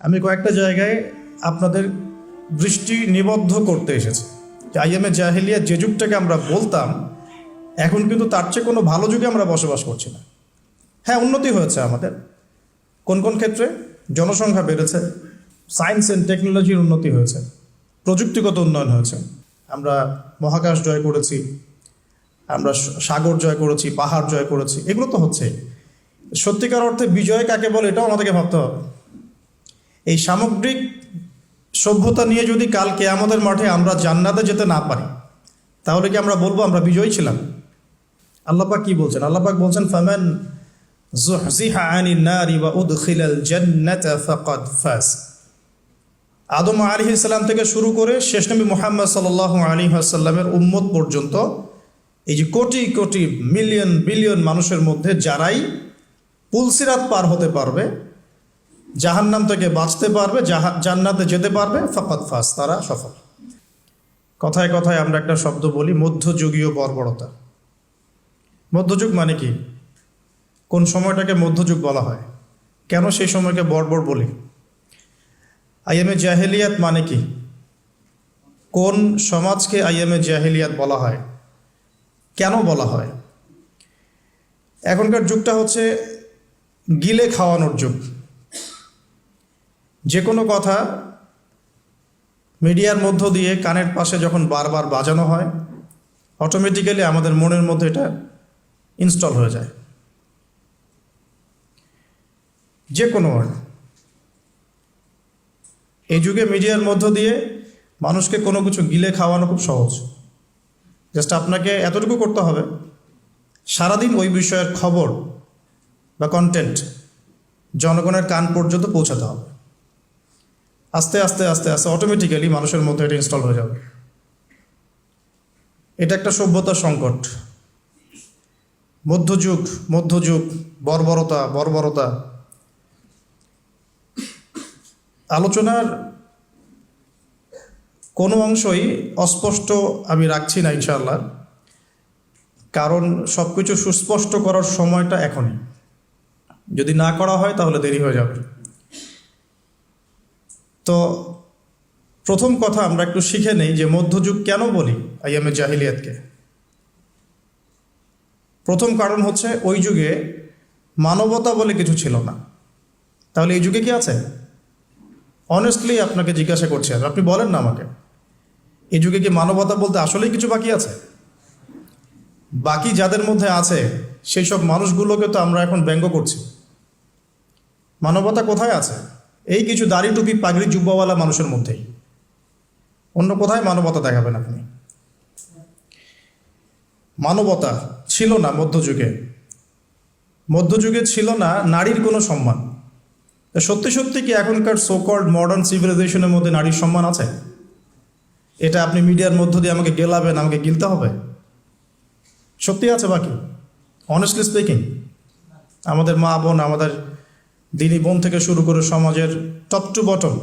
আমি কয়েকটা জায়গায় আপনাদের দৃষ্টি নিবদ্ধ করতে এসেছি। যে আইএমএ জাহেলিয়া যে যুগটাকে আমরা বলতাম, এখন কিন্তু তার চেয়ে কোনো ভালো যুগে আমরা বসবাস করছি না। হ্যাঁ উন্নতি হয়েছে আমাদের। কোন কোন ক্ষেত্রে? জনসংখ্যা বেড়েছে, সায়েন্স অ্যান্ড টেকনোলজির উন্নতি হয়েছে, প্রযুক্তিগত উন্নয়ন হয়েছে। আমরা মহাকাশ জয় করেছি, আমরা সাগর জয় করেছি, পাহাড় জয় করেছি, এগুলো তো হচ্ছে সত্যিকার অর্থে বিজয় কাকে বলে এটাও আমাদেরকে ভাবতে হবে। এই সামগ্রিক সভ্যতা নিয়ে যদি কালকে আমাদের মাঠে আমরা জান্নাতে যেতে না পারি, তাহলে কি আমরা বলব আমরা বিজয়ী ছিলাম? আল্লাপাক কি বলছেন? আল্লাপাক বলছেন, ফামান ফাজ। আদম আলী ইসলাম থেকে শুরু করে শেষ নবী মোহাম্মদ সাল্লাহ আলী আসাল্লামের উম্মত পর্যন্ত এই যে কোটি কোটি মিলিয়ন বিলিয়ন মানুষের মধ্যে যারাই পুলসিরাত পার হতে পারবে জাহান্নাম থেকে বাঁচতে পারবে জান্নাতে যেতে পারবে ফকত ফাস তারা সফল। কথায় কথায় আমরা একটা শব্দ বলি, মধ্যযুগীয় বর্বরতা। মধ্যযুগ মানে কি? কোন সময়টাকে মধ্যযুগ বলা হয়? কেন সেই সময়কে বর্বর বলি? আইএমএ জাহেলিয়াত মানে কি? কোন সমাজকে আইএমএ জাহেলিয়াত বলা হয়? কেন বলা হয়? এখনকার যুগটা হচ্ছে গিলে খাওয়ানোর যুগ। যে কোনো কথা মিডিয়ার মধ্য দিয়ে কানের পাশে যখন বারবার বাজানো হয় অটোমেটিক্যালি আমাদের মনের মধ্যে এটা ইনস্টল হয়ে যায়। যে কোনো এই যুগে মিডিয়ার মধ্য দিয়ে মানুষকে কোনো কিছু গিলে খাওয়ানো খুব সহজ। জাস্ট আপনাকে এতটুকু করতে হবে, সারাদিন ওই বিষয়ের খবর বা কন্টেন্ট জনগণের কান পর্যন্ত পৌঁছাতে হবে। আস্তে আস্তে আস্তে আস্তে অটোমেটিক্যালি মানুষের মধ্যে এটা ইনস্টল হয়ে যাবে। এটা একটা সভ্যতার সংকট। মধ্যযুগ মধ্যযুগ, বর্বরতা বর্বরতা। আলোচনার কোনো অংশই অস্পষ্ট আমি রাখছি না, ইনশাআল্লাহ। কারণ সব কিছু সুস্পষ্ট করার সময়টা এখনই। যদি না করা হয়, তাহলে দেরি হয়ে যাবে। তো প্রথম কথা আমরা একটু শিখে নেই যে মধ্যযুগ কেন বলি আইএমএ জাহিলিয়াতকে? প্রথম কারণ হচ্ছে ওই যুগে মানবতা বলে কিছু ছিল না। তাহলে এই যুগে কি আছে? অনেস্টলি আপনাকে জিজ্ঞাসা করছি আমি আপনি বলেন না আমাকে। এই যুগে কি মানবতা বলতে আসলেই কিছু বাকি আছে? বাকি যাদের মধ্যে আছে, সেই সব মানুষগুলোকে তো আমরা এখন ব্যঙ্গ করছি। মানবতা কোথায় আছে? এই কিছু দাড়ি টুপি পাগড়ি জুব্বাওয়ালা মানুষের মধ্যেই অন্য কোথায় মানবতা দেখাবেন আপনি? মানবতা ছিল না মধ্যযুগে। মধ্যযুগে ছিল না নারীর কোনো সম্মান। সত্যি সত্যি কি এখনকার সোকল্ড মডার্ন সিভিলাইজেশনের মধ্যে নারীর সম্মান আছে? এটা আপনি মিডিয়ার মধ্য দিয়ে আমাকে গেলাবেন, আমাকে গিলতে হবে? সত্যি আছে বাকি অনেস্টলি স্পিকিং আমাদের মা বোন আমাদের দিনী বোন থেকে শুরু করে সমাজের টপ টু বটম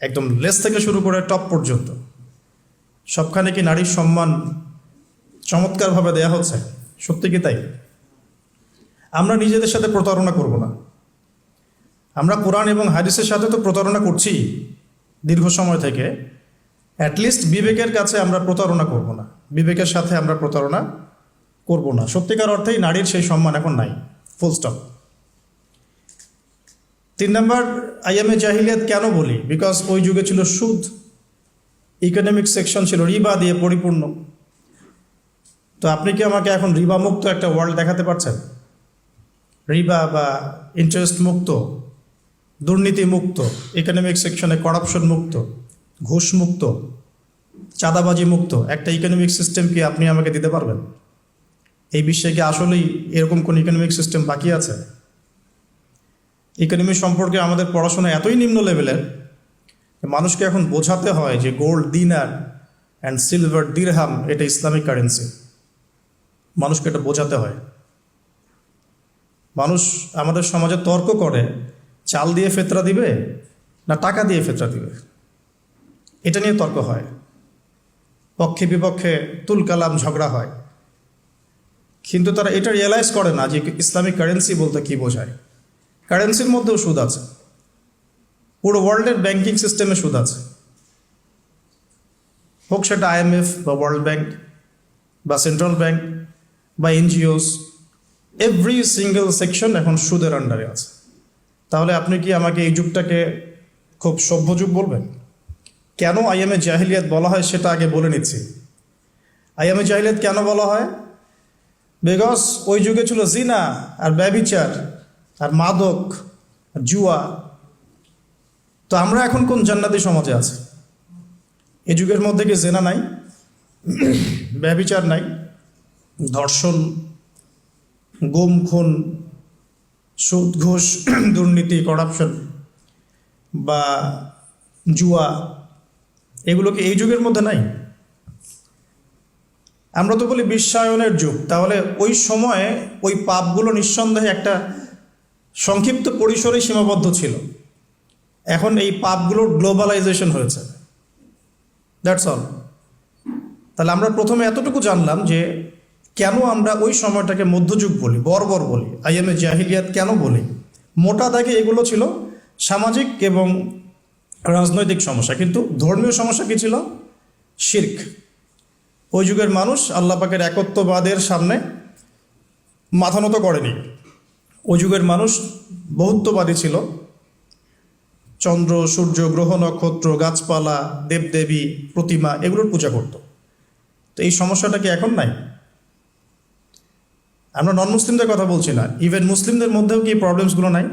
একদম লেস থেকে শুরু করে টপ পর্যন্ত, সবখানে কি নারীর সম্মান চমৎকারভাবে দেয়া হচ্ছে? সত্যি কি তাই? আমরা নিজেদের সাথে প্রতারণা করব না। আমরা কোরআন এবং হাদিসের সাথে তো প্রতারণা করছি দীর্ঘ সময় থেকে। অ্যাটলিস্ট বিবেকের কাছে আমরা প্রতারণা করব না। বিবেকের সাথে আমরা প্রতারণা করব না। সত্যিকার অর্থেই নারীর সেই সম্মান এখন নাই। ফুল স্টপ তিন নম্বর আইএমএ জাহিলিয়াত কেন বলি? বিকজ ওই যুগে ছিল সুদ। ইকোনমিক সেকশন ছিল রিবা দিয়ে পরিপূর্ণ। তো আপনি কি আমাকে এখন রিবা মুক্ত একটা ওয়ার্ল্ড দেখাতে পারছেন? রিবা বা ইন্টারেস্ট মুক্ত, দুর্নীতি মুক্ত ইকোনমিক সেকশনে করাপশন মুক্ত, ঘুষ মুক্ত, চাঁদাবাজি মুক্ত, একটা ইকোনমিক সিস্টেম কি আপনি আমাকে দিতে পারবেন? এই বিশ্বে কি আসলেই এরকম কোন ইকোনমিক সিস্টেম বাকি আছে? ইকোনমি সম্পর্কে আমাদের পড়াশোনা এতই নিম্ন লেভেলের মানুষকে এখন বোঝাতে হয় যে gold dinar and silver dirham এটা ইসলামিক কারেন্সি মানুষকে এটা বোঝাতে হয়। মানুষ আমাদের সমাজে তর্ক করে, চাল দিয়ে ফেতরা দিবে না টাকা দিয়ে ফেতরা দিবে? এটা নিয়ে তর্ক হয়। পক্ষে বিপক্ষে তুলকালাম, ঝগড়া হয়। কিন্তু তারা এটা রিয়েলাইজ করে না যে ইসলামিক কারেন্সি বলতে কি বোঝায়। কারেন্সির মধ্যেও সুদ আছে। পুরো ওয়ার্ল্ডের ব্যাংকিং সিস্টেমে সুদ আছে। হোক সেটা আইএমএফ বা ওয়ার্ল্ড ব্যাংক বা সেন্ট্রাল ব্যাংক বা এনজিওস এভরি সিঙ্গেল সেকশন এখন সুদের আন্ডারে আছে। তাহলে আপনি কি আমাকে এই যুগটাকে খুব সভ্য যুগ বলবেন? কেন আইএমএ জাহিলিয়াত বলা হয় সেটা আগে বলে নিচ্ছি। আইএমএ জাহিলিয়াত কেন বলা হয়? বিকজ ওই যুগে ছিল জিনা আর ব্যবিচার। আর মাদক জুয়া। তো আমরা এখন কোন জান্নাতি সমাজে আছি? এ যুগের মধ্যে কি জেনা নাই? ব্যবিচার নাই? ধর্ষণ গুম খুন সুদ ঘুষ দুর্নীতি করাপশন বা জুয়া, এগুলো কি এই যুগের মধ্যে নাই? আমরা তো বলি বিশ্বায়নের যুগ। তাহলে ওই সময়ে ওই পাপগুলো নিঃসন্দেহে একটা সংক্ষিপ্ত পরিসরে সীমাবদ্ধ ছিল। এখন এই পাপগুলোর গ্লোবালাইজেশন হয়েছে। দ্যাটস অল তাহলে আমরা প্রথমে এতটুকু জানলাম যে কেন আমরা ওই সময়টাকে মধ্যযুগ বলি, বর্বর বলি, আইএমএ জাহিলিয়াত কেন বলি? মোটা দাগে এগুলো ছিল সামাজিক এবং রাজনৈতিক সমস্যা, কিন্তু ধর্মীয় সমস্যা কী ছিল? শির্ক। ওই যুগের মানুষ আল্লাহ পাকের একত্ববাদের সামনে মাথা নত করেনি। ওই যুগের মানুষ বহুত্ববাদী ছিল। চন্দ্র, সূর্য, গ্রহ, নক্ষত্র, গাছপালা, দেবদেবী, প্রতিমা এগুলোর পূজা করত। তো এই সমস্যাটা কি এখন নাই? আমরা নন মুসলিমদের কথা বলছি না। ইভেন মুসলিমদের মধ্যেও কি প্রবলেমসগুলো নাই?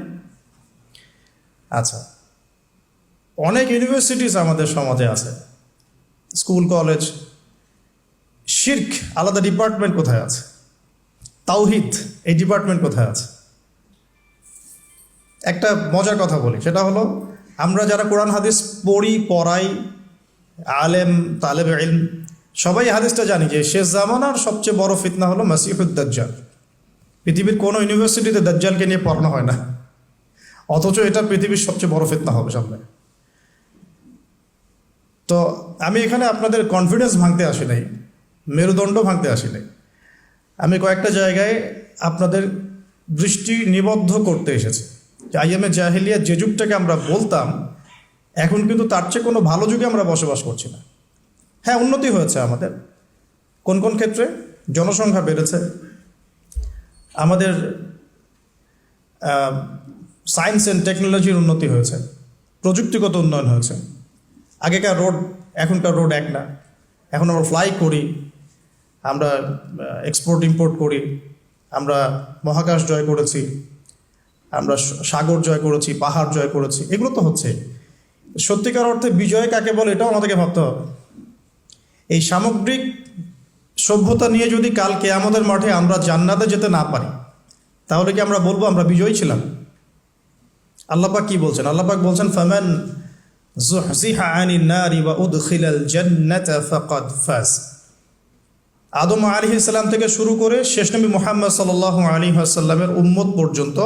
আচ্ছা। অনেক ইউনিভার্সিটিস আমাদের সমাজে আছে। স্কুল কলেজ শির্ক আলাদা ডিপার্টমেন্ট কোথায় আছে? তাওহিদ, এই ডিপার্টমেন্ট কোথায় আছে? একটা মজার কথা বলি, সেটা হলো আমরা যারা কোরআন হাদিস পড়ি, পড়াই, আলেম, তালেব ইলম, সবাই হাদিসটা জানি যে শেষ জামানার সবচেয়ে বড় ফিতনা হলো মাসিহুদ দাজ্জাল। পৃথিবীর কোনো ইউনিভার্সিটিতে দাজ্জালকে নিয়ে পড়ানো হয় না। অথচ এটা পৃথিবীর সবচেয়ে বড় ফিতনা হবে সামনে। তো আমি এখানে আপনাদের কনফিডেন্স ভাঙতে আসি নাই, মেরুদণ্ড ভাঙতে আসি নাই। আমি কয়েকটা জায়গায় আপনাদের দৃষ্টি নিবদ্ধ করতে এসেছি। যে আইএমএ জাহেলিয়া যে যুগটাকে আমরা বলতাম, এখন কিন্তু তার চেয়ে কোনো ভালো যুগে আমরা বসবাস করছি না। হ্যাঁ উন্নতি হয়েছে আমাদের। কোন কোন ক্ষেত্রে? জনসংখ্যা বেড়েছে। আমাদের সায়েন্স অ্যান্ড টেকনোলজির উন্নতি হয়েছে। প্রযুক্তিগত উন্নয়ন হয়েছে। আগেকার রোড এখনকার রোড এক না। এখন আমরা ফ্লাই করি, আমরা এক্সপোর্ট ইম্পোর্ট করি, আমরা মহাকাশ জয় করেছি। আমরা সাগর জয় করেছি, পাহাড় জয় করেছি, এগুলো তো হচ্ছে। সত্যিকার অর্থে বিজয় কাকে বলে, এটাও আমাদেরকে ভাবতে হবে। এই সামগ্রিক সভ্যতা নিয়ে যদি কালকে আমাদের মাঠে আমরা জান্নাতে যেতে না পারি, তাহলে কি আমরা বলব আমরা বিজয়ী ছিলাম? আল্লাপাক কি বলছেন? আল্লাপাক বলছেন, ফামান আদম আলী ইসলাম থেকে শুরু করে শেষ নবী মোহাম্মদ সাল্লাহ আলী আসাল্লামের উম্মত পর্যন্ত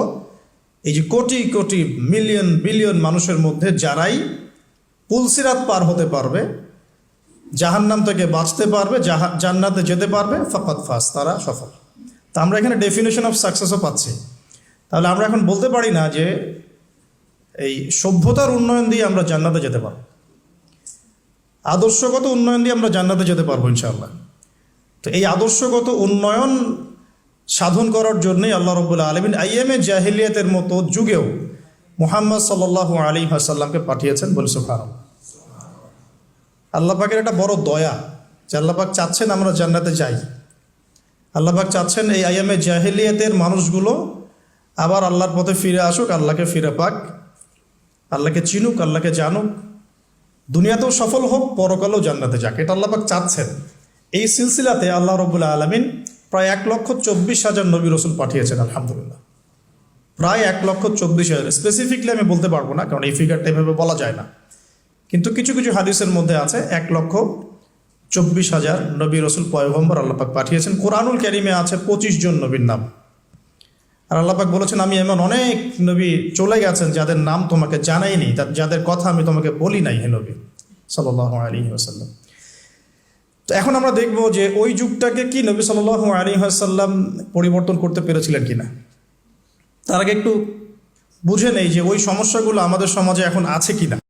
এই যে কোটি কোটি মিলিয়ন, বিলিয়ন মানুষের মধ্যে যারাই পুলসিরাত পার হতে পারবে, জাহান্নাম থেকে বাঁচতে পারবে জান্নাতে যেতে পারবে ফকত ফাস তারা সফল। তা আমরা এখানে ডেফিনেশন অফ সাকসেসও পাচ্ছি। তাহলে আমরা এখন বলতে পারি না যে এই সভ্যতার উন্নয়ন দিয়ে আমরা জান্নাতে যেতে পারব। আদর্শগত উন্নয়ন দিয়ে আমরা জান্নাতে যেতে পারব ইনশাআল্লাহ। তো এই আদর্শগত উন্নয়ন সাধন করার জন্যই আল্লাহ রবুল্লা আলমিন আইএমএ জাহিলিয়াতের মতো যুগেও মুহাম্মদ সাল্লাহ আলী হাসাল্লামকে পাঠিয়েছেন বলে সুফার আল্লাহ পাকের একটা বড় দয়া যে আল্লাহ পাক চাচ্ছেন আমরা জান্নাতে যাই। আল্লাহ পাক চাচ্ছেন এই আইএমএ জাহিলিয়াতের মানুষগুলো আবার আল্লাহর পথে ফিরে আসুক, আল্লাহকে ফিরে পাক। আল্লাহকে চিনুক, আল্লাহকে জানুক। দুনিয়াতেও সফল হোক, পরকালেও জান্নাতে যাক। এটা আল্লাহ পাক চাচ্ছেন। এই সিলসিলাতে আল্লাহ রবুল্লা আলমিন প্রায় এক লক্ষ চব্বিশ হাজার নবী রসুল পাঠিয়েছেন, আলহামদুলিল্লাহ। প্রায় এক লক্ষ চব্বিশ হাজার। স্পেসিফিকলি আমি বলতে পারব না, কারণ এই ফিগারটা এভাবে বলা যায় না। কিন্তু কিছু কিছু হাদিসের মধ্যে আছে, এক লক্ষ চব্বিশ হাজার নবী রসুল পয়গম্বর আল্লাপাক পাঠিয়েছেন। কোরআনুল ক্যারিমে আছে পঁচিশ জন নবীর নাম। আর আল্লাপাক বলেছেন, আমি এমন অনেক নবী চলে গেছেন যাদের নাম তোমাকে জানাইনি, যাদের কথা আমি তোমাকে বলি নাই হে নবী। সাল্লাহ আলী ওসাল্লাম তো এখন আমরা দেখব যে ওই যুগটাকে কি নবী সাল আলী পরিবর্তন করতে পেরেছিলেন কি না তার আগে একটু বুঝে নেই যে ওই সমস্যাগুলো আমাদের সমাজে এখন আছে কিনা।